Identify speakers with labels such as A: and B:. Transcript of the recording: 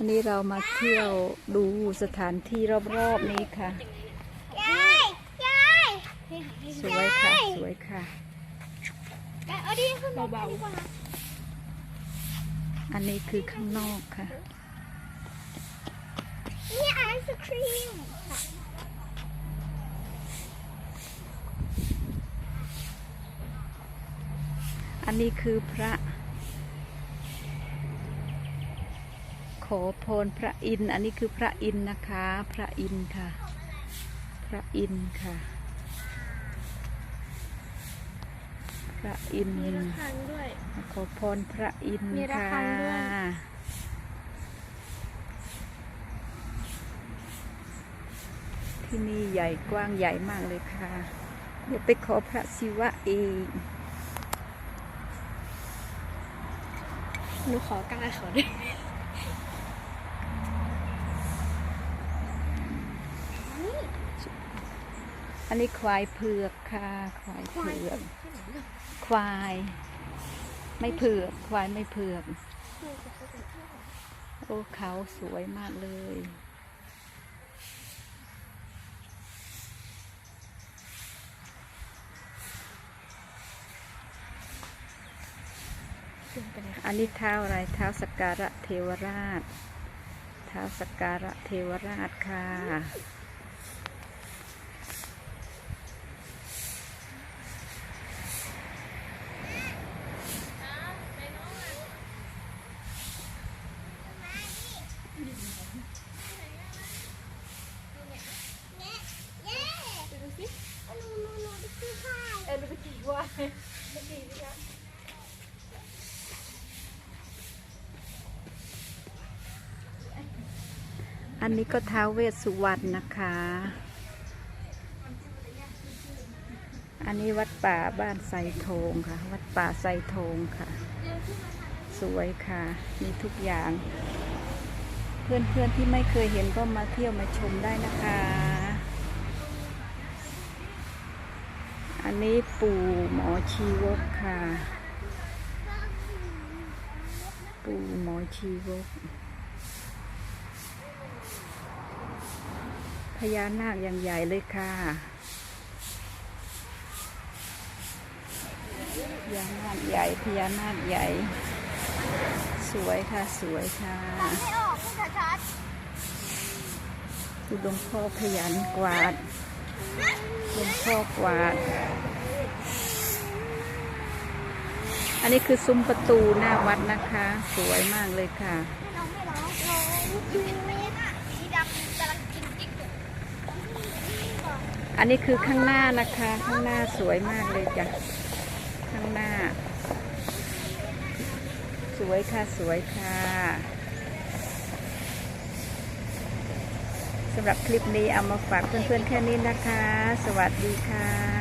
A: วันนี้เรามาเที่ยวดูสถานที่รอบๆนี้ค่ะ
B: ยายยาย
A: สวยค่ะ สวยค่ะ
B: เอาดิขึ้นเบา
A: อันนี้คือข้างนอกค่ะ
B: ๆนี่ไอศครีม
A: อันนี้คือพระ ขอพรพระอินทร์อันนี้คือพระอินทร์นะคะ พระอินทร์ค่ะ พระอินทร์ค่ะ พระอินทร์
B: มีระฆังด้วย
A: ขอพรพระอินทร์
B: มีระ
A: ค่ะ
B: ฆังด้วย
A: ที่นี่ใหญ่กว้างใหญ่มากเลยค่ะ เดี๋ยวไปขอพระศิวะเอง
B: หนูขอกายเขาด้วย
A: อันนี้ควายเผือกค่ะ ควายเผือก ควาย ไม่เผือก ควายไม่เผือก โอ้เขาสวยมากเลย อันนี้เท้าอะไร เท้าสกการะเทวราช เท้าสกการะเทวราชค่ะ
B: เย้ดูสิหนูหนูหนูดูสิค่ะเออ ว่าดูสิสิคะ
A: อันนี้ก็ท้าวเวสสุวรรณนะคะ อันนี้วัดป่าบ้านไซโทงค่ะ วัดป่าไซโทงค่ะ สวยค่ะ มีทุกอย่าง เพื่อนๆที่ไม่เคยเห็นก็มาเที่ยวมาชมได้นะคะ อันนี้ปู่หมอชีวกค่ะ ปู่หมอชีวก พญานาคอย่างใหญ่เลยค่ะพญานาคใหญ่พญานาคใหญ่ สวยค่ะสวยค่ะ
B: ไม่ออกพูดชัด
A: ดูหลวงพ่อพยันกวาดหลวง พ่อกวาด อันนี้คือซุ้มประตูหน้าวัดนะคะ สวยมากเลยค่ะ อันนี้คือข้างหน้านะคะ ข้างหน้าสวยมากเลยจ้ะ ข้างหน้า สวยค่ะ สวยค่ะ สำหรับคลิปนี้เอามาฝากเพื่อนๆแค่นี้นะคะ สวัสดีค่ะ